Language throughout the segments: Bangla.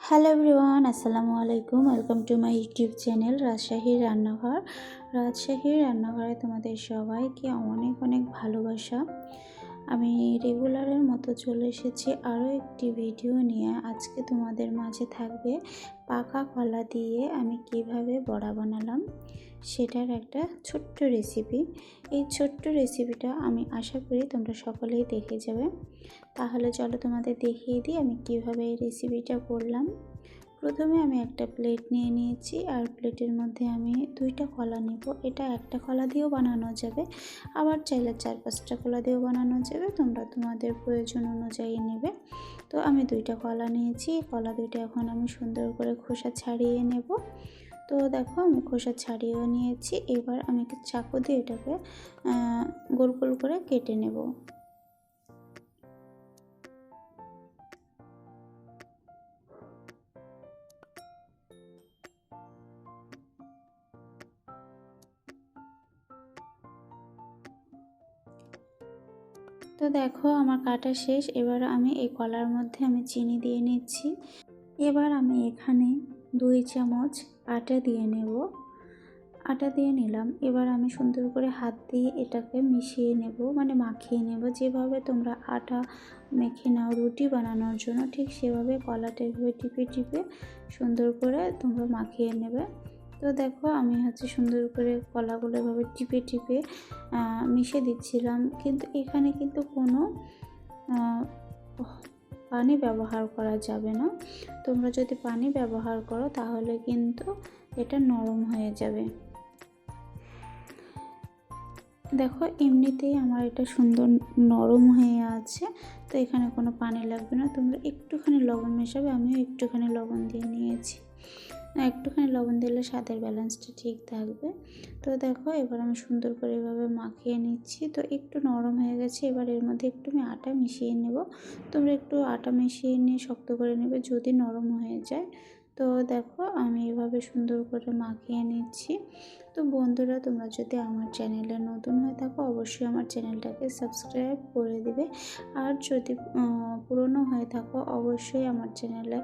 হ্যালো এভরিওয়ান আসসালামু আলাইকুম welcome to my YouTube channel রাজশাহীর রান্নাঘর রাজশাহীর রান্নাঘরে তোমাদের সবাইকে অনেক অনেক ভালোবাসা। আমি রেগুলারের মতো চলে এসেছি আরও একটি ভিডিও নিয়ে। আজকে তোমাদের মাঝে থাকবে পাকা কলা দিয়ে আমি কীভাবে বড়া বানালাম সেটার একটা ছোট্ট রেসিপি এই ছোট্ট রেসিপিটা আমি আশা করি তোমরা সকলেই দেখে যাবে। তাহলে চলো তোমাদের দেখিয়ে দিই আমি কীভাবে এই রেসিপিটা করলাম। প্রথমে আমি একটা প্লেট নিয়ে নিয়েছি আর প্লেটের মধ্যে আমি দুইটা কলা নেব। এটা একটা কলা দিয়েও বানানো যাবে, আবার চাইলে চার পাঁচটা কলা দিয়েও বানানো যাবে। তোমরা তোমাদের প্রয়োজন অনুযায়ী নেবে। তো আমি দুইটা কলা নিয়েছি, কলা দুইটা এখন আমি সুন্দর করে খোসা ছাড়িয়ে নেব। তো দেখো আমি খোসা ছাড়িয়েও নিয়েছি, এবার আমি চাকু দিয়ে এটাকে গোল গোল করে কেটে নেব। তো দেখো আমার কাটা শেষ, এবার আমি এই কলার মধ্যে আমি চিনি দিয়ে নিচ্ছি। এবার আমি এখানে দুই চামচ আটা দিয়ে নেব। আটা দিয়ে নিলাম। এবার আমি সুন্দর করে হাত দিয়ে এটাকে মিশিয়ে নেব মানে মাখিয়ে নেব। যেভাবে তোমরা আটা মেখে নাও, রুটি বানানোর জন্য ঠিক সেভাবে কলাটা এভাবে টিপে টিপে সুন্দর করে তোমরা মাখিয়ে নেবে। তো দেখো আমি হচ্ছে সুন্দর করে কলাগুলো এভাবে টিপে টিপে মিশে দিচ্ছিলাম। কিন্তু এখানে কিন্তু কোনো পানি ব্যবহার করা যাবে না। তোমরা যদি পানি ব্যবহার করো তাহলে কিন্তু এটা নরম হয়ে যাবে। দেখো এমনিতেই আমার এটা সুন্দর নরম হয়ে আছে, তো এখানে কোনো পানি লাগবে না। তোমরা একটুখানি লবণ মেশাবে, আমিও একটুখানি লবণ দিয়ে নিয়েছি। একটুখানি লবণ দিলে স্বাদের ব্যালেন্সটা ঠিক থাকবে। তো দেখো, এবার আমি সুন্দর করে এভাবে মাখিয়ে নিচ্ছি। তো একটু নরম হয়ে গেছে, এবার এর মধ্যে একটু আমি আটা মিশিয়ে নেব। তোমরা একটু আটা মিশিয়ে নিয়ে শক্ত করে নেবে যদি নরম হয়ে যায়। তো দেখো, আমি এভাবে সুন্দর করে মাখিয়ে নিচ্ছি। তো বন্ধুরা, তোমরা যদি আমার চ্যানেলে নতুন হয়ে থাকো, অবশ্যই আমার চ্যানেলটাকে সাবস্ক্রাইব করে দিবে। আর যদি পুরনো হয়ে থাকো, অবশ্যই আমার চ্যানেলে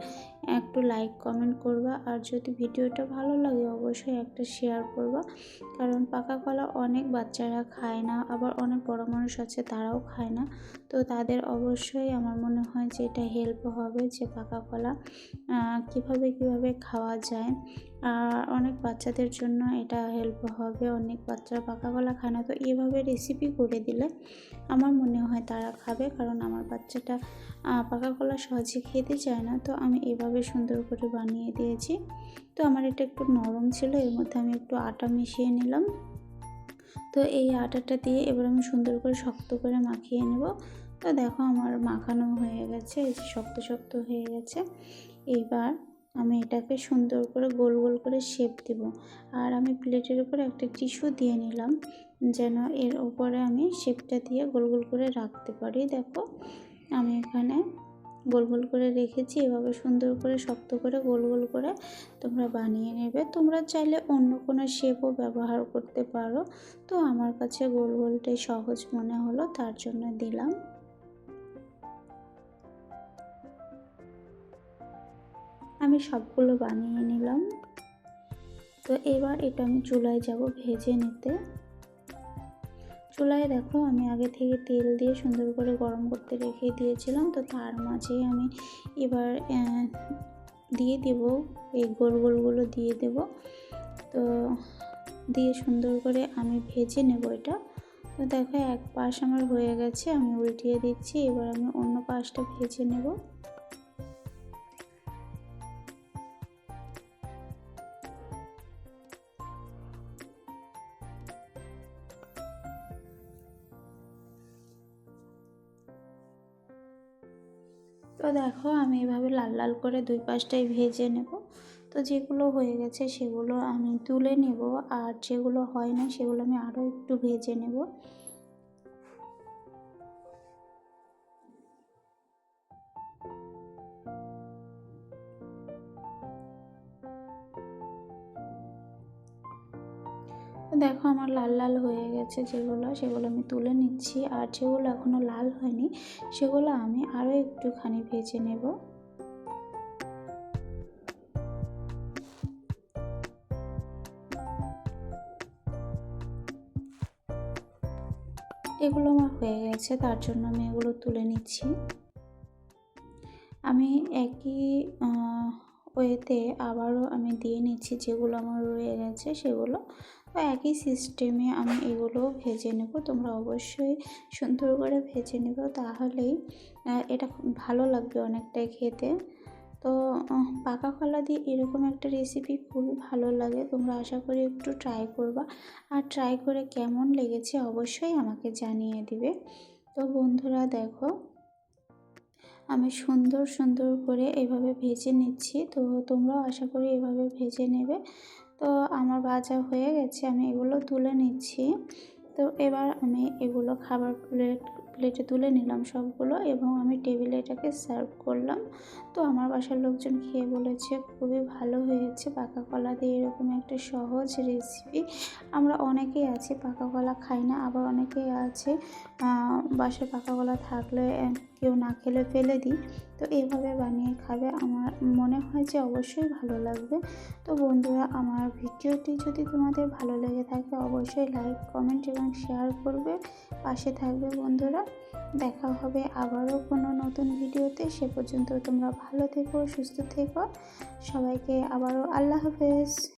একটু লাইক কমেন্ট করবা। আর যদি ভিডিওটা ভালো লাগে, অবশ্যই একটা শেয়ার করবা। কারণ পাকা কলা অনেক বাচ্চারা খায় না, আবার অনেক বড় মানুষ আছে, তারাও খায় না। তো তাদের অবশ্যই আমার মনে হয় যে এটা হেল্প হবে, যে পাকা কলা কীভাবে কীভাবে খাওয়া যায়। অনেক বাচ্চাদের জন্য এটা হেল্প হবে, অনেক বাচ্চারা পাকা কলা খায় না। তো এভাবে রেসিপি করে দিলে আমার মনে হয় তারা খাবে, কারণ আমার বাচ্চাটা পাকা কলা সহজে খেতে চায় না। তো আমি এভাবে সুন্দর করে বানিয়ে দিয়েছি। তো আমার এটা একটু নরম ছিল, এর মধ্যে আমি একটু আটা মিশিয়ে নিলাম। তো এই আটাটা দিয়ে এবার আমি সুন্দর করে শক্ত করে মাখিয়ে নেব। তো দেখো আমার মাখানো হয়ে গেছে শক্ত শক্ত হয়ে গেছে। এইবার আমি এটাকে সুন্দর করে গোল গোল করে শেপ দেব। আর আমি প্লেটের উপরে একটা টিস্যু দিয়ে নিলাম, যেন এর উপরে আমি শেপটা দিয়ে গোল গোল করে রাখতে পারি। দেখো, আমি এখানে গোল গোল করে রেখেছি, এভাবে সুন্দর করে শক্ত করে গোল গোল করে তোমরা বানিয়ে নেবে। তোমরা চাইলে অন্য কোনো শেপও ব্যবহার করতে পারো। তো আমার কাছে গোল গোলটাই সহজ মনে হলো, তার জন্য দিলাম। আমি সবগুলো বানিয়ে নিলাম। তো এবার এটা আমি চুলায় যাব ভেজে নিতে। চুলায় দেখো আমি আগে থেকে তেল দিয়ে সুন্দর করে গরম করতে রেখে দিয়েছিলাম। তো তার মাঝে আমি এবার দিয়ে দেব, এই গোল গোলগুলো দিয়ে দেব। তো দিয়ে সুন্দর করে আমি ভেজে নেব এটা। তো দেখো এক পাশ আমার হয়ে গেছে, আমি উল্টিয়ে দিচ্ছি। এবার আমি অন্য পাশটা ভেজে নেব। তো দেখো আমি এভাবে লাল লাল করে দুই পাশটাই ভেজে নেব। তো যেগুলো হয়ে গেছে সেগুলো আমি তুলে নেব আর যেগুলো হয় না সেগুলো আমি আরও একটু ভেজে নেব। দেখো আমার লাল লাল হয়ে গেছে যেগুলো, সেগুলো আমি তুলে নিচ্ছি। আর যেগুলো এখনও লাল হয়নি, সেগুলো আমি আরও একটুখানি ভেজে নেব। এগুলো আমার হয়ে গেছে, তার জন্য আমি এগুলো তুলে নিচ্ছি। আমি একই ওয়েতে আবারও আমি দিয়ে নিচ্ছি যেগুলো আমার রয়ে গেছে, সেগুলো। একই সিস্টেমে আমি এগুলো ভেজে নেব। তোমরা অবশ্যই সুন্দর করে ভেজে নেব তাহলেই এটা ভালো লাগবে অনেকটাই খেতে। তো পাকা কলা দিয়ে এরকম একটা রেসিপি খুবই ভালো লাগে। তোমরা আশা করি একটু ট্রাই করবা। আর ট্রাই করে কেমন লেগেছে অবশ্যই আমাকে জানিয়ে দিবে। তো বন্ধুরা দেখো, আমি সুন্দর সুন্দর করে এভাবে ভেজে নিচ্ছি। তো তোমরাও আশা করি এভাবে ভেজে নেবে। তো আমার ভাজা হয়ে গেছে, আমি এগুলো তুলে নিচ্ছি। তো এবার আমি এগুলো খাবার প্লেট, প্লেটে তুলে নিলাম সবগুলো এবং আমি টেবিলে এটাকে সার্ভ করলাম। তো আমার বাসার লোকজন খেয়ে বলেছে, খুবই ভালো হয়েছে, পাকা কলা দিয়ে এরকম একটা সহজ রেসিপি আমরা অনেকেই আছি, পাকা কলা খাই না, আবার অনেকেই আছে বাসায় পাকা কলা থাকলে কেউ না খেলে ফেলে দিই। তো এইভাবে বানিয়ে খাবে। আমার মনে হয় যে অবশ্যই ভালো লাগবে। তো বন্ধুরা, আমার ভিডিওটি যদি তোমাদের ভালো লেগে থাকে, অবশ্যই লাইক কমেন্ট এবং শেয়ার করবে। পাশে থাকবে বন্ধুরা। দেখা হবে আবারও কোনো নতুন ভিডিওতে। সে পর্যন্ত তোমরা ভালো থেকো, সুস্থ থেকো। সবাইকে আবারও আল্লাহ হাফেজ।